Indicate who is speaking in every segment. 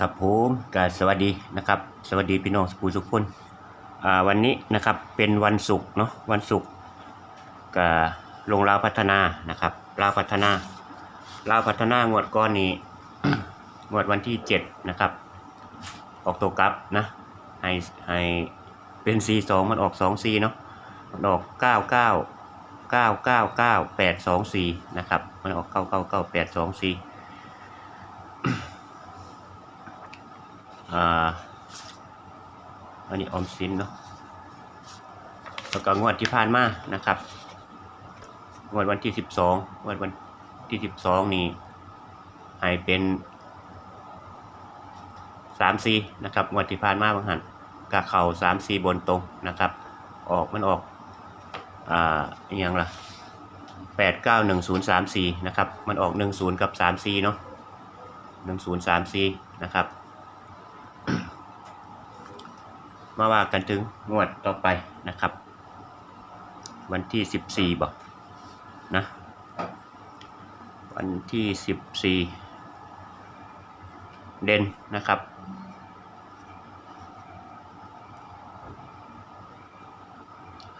Speaker 1: ครับผมกสวัสดีนะครับ สวัสดีพี่น้องสุภูสุขคนอ่าวันนี้นะครับเป็นวันศุกร์เนาะวันศุกร์กับลงราวพัฒนานะครับราวพัฒนาราวพัฒนางวดก้อนนี้งวดวันที่เจ็ดนะครับ ออกตัวกลับนะให้ให้เป็นซีสองมันออกสองซีเนาะมันออกเก้าเก้าเก้าเก้าเก้าแปดสองสี่นะครับมันออกเก้าเก้าเก้าแปดสองสี่ อ่า อันนี้ออมสินเนาะแล้วก็งวดที่ผ่านมานะครับงวดวันที่สิบสองงวดวันที่สิบสองนี่ให้เป็นสามสีนะครับงวดที่ผ่านมาบางหันกะเข่าสามสีบนตรงนะครับ ออกมันออกอ่าอย่างล่ะแปดเก้าหนึ่งศูนย์สามสี่นะครับ มันออกหนึ่งศูนย์กับสามสี่เนาะหนึ่งศูนย์สามสี่นะครับ มาว่ากันถึงงวดต่อไปนะครับ วันที่สิบสี่บอกนะวันที่สิบสี่เด่นนะครับ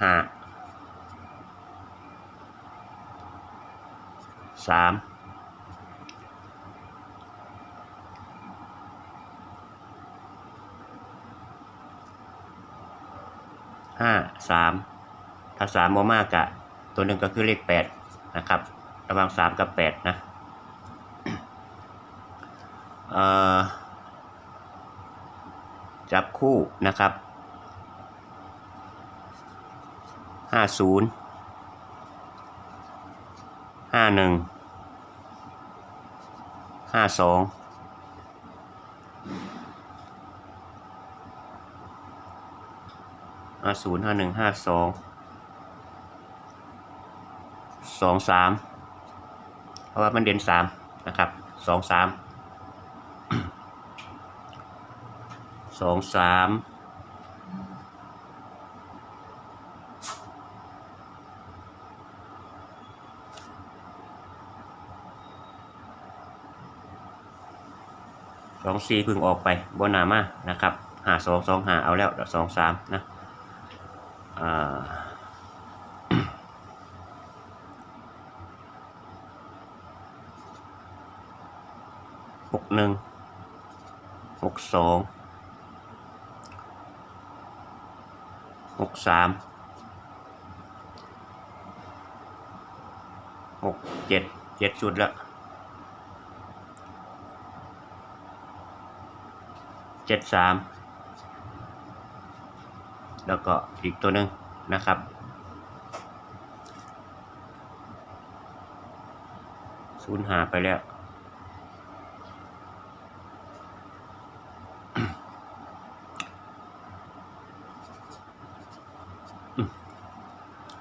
Speaker 1: ห้าสาม ห้าสามถ้าสามโมมากะ ตัวหนึ่งก็คือเลขแปดนะครับ ระหว่างสามกับแปดนะจับคู่นะครับห้าศูนย์ห้าหนึ่งห้าสอง ห้าศูนย์ห้าหนึ่งห้าสองสองสามเพราะว่ามันเด่นสามนะครับสองสามสองสามสองสี่พึ่งออกไปบนหนามานะครับหาสองสองหาเอาแล้วสองสามนะ หกหนึ่งหกสองหกสามหกเจ็ดเจ็ดชุดละเจ็ดสาม แล้วก็อีกตัวหนึ่งนะครับ ศูนย์หาไปแล้ว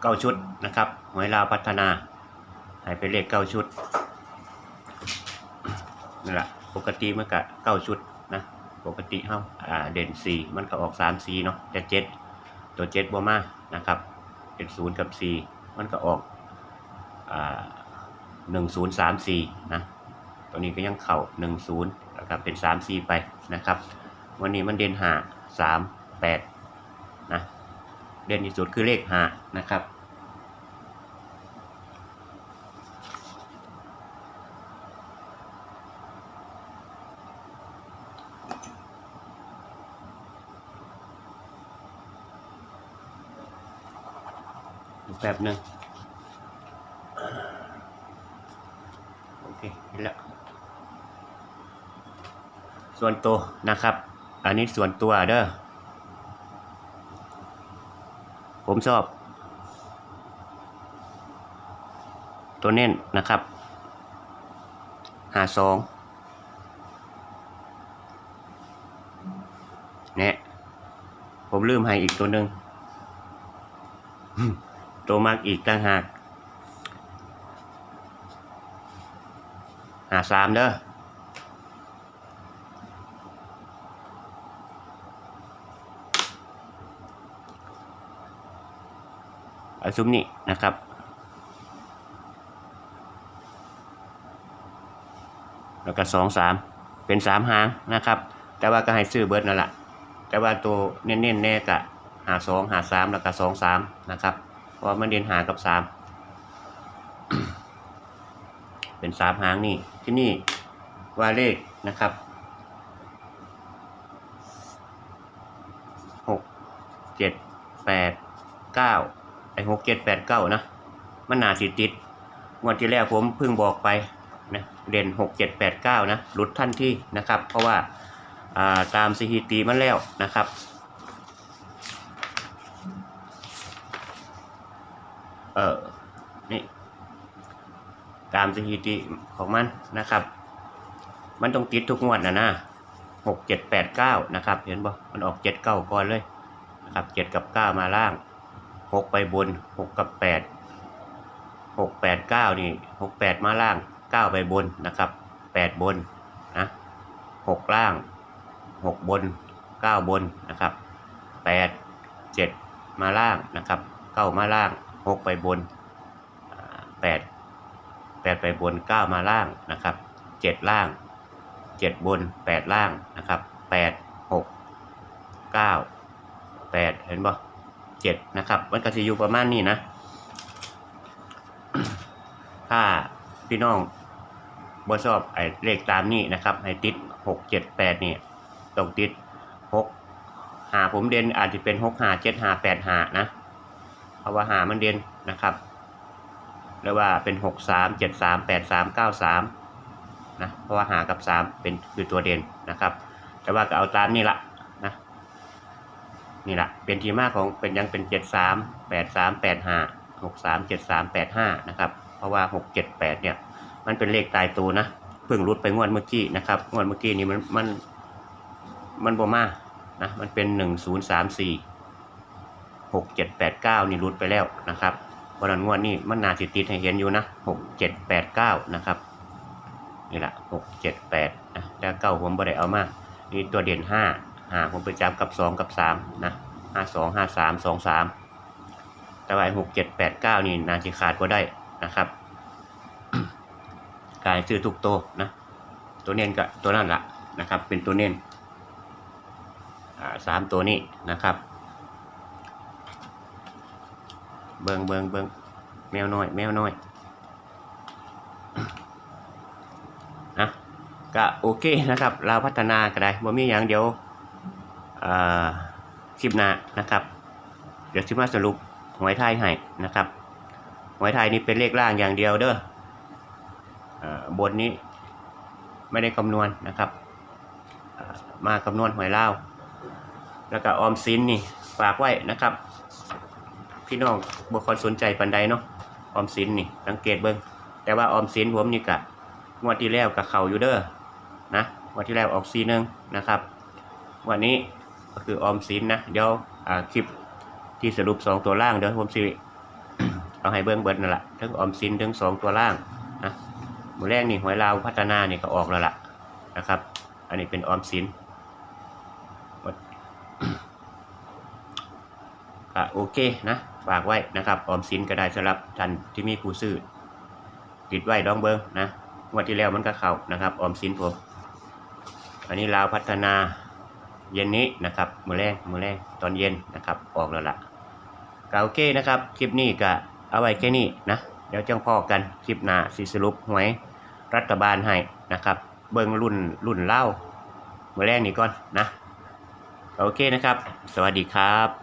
Speaker 1: เก้าชุดนะครับหวยลาวพัฒนาให้ไปเลขเก้าชุดนั่นแหละปกติมันก็เก้าชุดนะ ปกติเฮาอ่าเด่นสี่มันก็ออกสามสี่เนาะแต่เจ็ด ตัวเจ็ดบวมานะครับเป็นศูนย์กับสี่มันก็ออกหนึ่งศูนย์สามสี่นะตัวนี้ก็ยังเข่าหนึ่งศูนย์นะครับเป็นสามสี่ไปนะครับ วันนี้มันเด่นห้าสามแปดนะเด่นที่สุดคือเลขห้านะครับ แบบหนึ่งโอเคเห็นแล้วส่วนตัวนะครับ อันนี้ส่วนตัวเด้อผมชอบ ตัวเน้นนะครับหาสองเนี่ยผมลืมให้อีกตัวหนึ่ง ตัวมากอีกต่างหากหาสามเด้อเอาซุ้มนี้นะครับแล้วก็สองสามเป็นสามหางนะครับ แต่ว่าก็ให้ซื้อเบิร์ดนั่นแหละแต่ว่าตัวเน้นๆแน่กะหาสองหาสามแล้วก็สองสามนะครับ ราะว่ามันเด่นหากับสามเป็นสามหางนี่ที่นี่ว่าเลขนะครับหกเจ็ดแปดเก้าไอหกเจ็ดแปดเก้านะมันนาสิติดงวดที่แล้วผมเพิ่งบอกไปนะเด่นหกเจ็ดแปดเก้านะหลุดทันที่นะครับ เพราะว่าอ่าตามสถิติมันแล้วนะครับ เออนี่ตามสถิติของมันนะครับ มันต้องติดทุกงวดนะนะหกเจ็ดแปดเก้านะครับ เห็นบ่มันออกเจ็ดเก้าก่อนเลยนะครับเจ็ดกับเก้ามาล่างหกไปบนหกกับแปดหกแปดเก้านี่หกแปดมาล่างเก้าไปบนนะครับแปดบนนะหกล่างหกบนเก้าบนนะครับแปดเจ็ดมาล่างนะครับเก้ามาล่าง หกไปบนแปดแปดไปบนเก้ามาล่างนะครับเจ็ดล่างเจ็ดบนแปดล่างนะครับแปดหกเก้าแปดเห็นบ่เจ็ดนะครับมันก็จะอยู่ประมาณนี้นะ ถ้าพี่น้องบ่ชอบไอ้เลขตามนี้นะครับให้ติดหกเจ็ดแปดนี่ต้องติดหกหาผมเด่นอาจจะเป็นหกหาเจ็ดหาแปดหานะ เพราะว่าหามันเด่นนะครับหรือว่าเป็นหกสามเจ็ดสามแปดสามเก้าสามนะเพราะว่าหากับสามเป็นคือตัวเด่นนะครับ แต่ว่าก็เอาตามนี่ละนะนี่แหละเป็นทีมากของเป็นยังเป็นเจ็ดสามแปดสามแปดห้าหกสามเจ็ดสามแปดห้านะครับเพราะว่าหกเจ็ดแปดเนี่ยมันเป็นเลขตายตัวนะเพิ่งรุดไปงวดเมื่อกี้นะครับงวดเมื่อกี้นี่มันมันมันบ่มานะมันเป็นหนึ่งศูนย์สามสี่ หกเจ็ดแปดเก้านี่รุดไปแล้วนะครับเพราะนั้นงวดนี้มันนาสิติดให้เห็นอยู่นะหกเจ็ดแปดเก้านะครับนี่แหละหกเจ็ดแปดนะแต่เก้าผมบ่ได้เอามานี่ตัวเด่นห้าห้าผมไปจับกับสองกับสามนะห้าสองห้าสามสองสามแต่ว่าหกเจ็ดแปดเก้านี่นาสิขาดก็ได้นะครับกายซื้อทุกตัวนะตัวเน้นกับตัวนั่นละนะครับ เป็นตัวเน้นอ่าสามตัวนี้นะครับ เบิงเบิงเบิงแมวน้อย แมวน้อยนะก็โอเคนะครับเราพัฒนาก็ได้บ่มีอย่างเดียวคลิปหน้านะครับ เดี๋ยวสิมาสรุปหวยไทยให้นะครับหวยไทยนี่เป็นเลขล่างอย่างเดียวเด้อบนนี้ไม่ได้คำนวณนะครับอ่ามาคำนวณหวยเล่าแล้วก็ออมสินนี่ฝากไว้นะครับ พี่น้องบ่ค่อยสนใจปันใดเนาะออมสินนี่สังเกตเบิ่งแต่ว่าออมสินผมนี่กะงวดที่แล้วกับเขาอยู่เด้อนะงวดที่แล้วออกซีหนึงนะครับ วันนี้ก็คือออมสินนะเดี๋ยวคลิปที่สรุปสองตัวล่างเดี๋ยวผมสิเอาให้เบิ่งเบิดนั่นแหละทั้งออมสินทั้งสองตัวล่างนะมือแรกนี่หวยลาวพัฒนานี่ก็ออกแล้วล่ะนะครับ อันนี้เป็นออมสินก็โอเคนะ ฝากไว้นะครับออมสินก็ได้สำหรับท่านที่มีผู้ซื้อติดไว้ดองเบิงนะงวดที่แล้วมันก็เข้านะครับออมสินผมอันนี้ลาวพัฒนาเย็นนี้นะครับมือแรงมือแรงตอนเย็นนะครับออกแล้วล่ะก็โอเคนะครับคลิปนี้ก็เอาไว้แค่นี้นะเดี๋ยวจังพอกันคลิปหน้าสิสรุปหวยรัฐบาลให้นะครับ เบิงรุ่นรุ่นเล่ามือแรงนี่ก่อนนะโอเคนะครับ สวัสดีครับ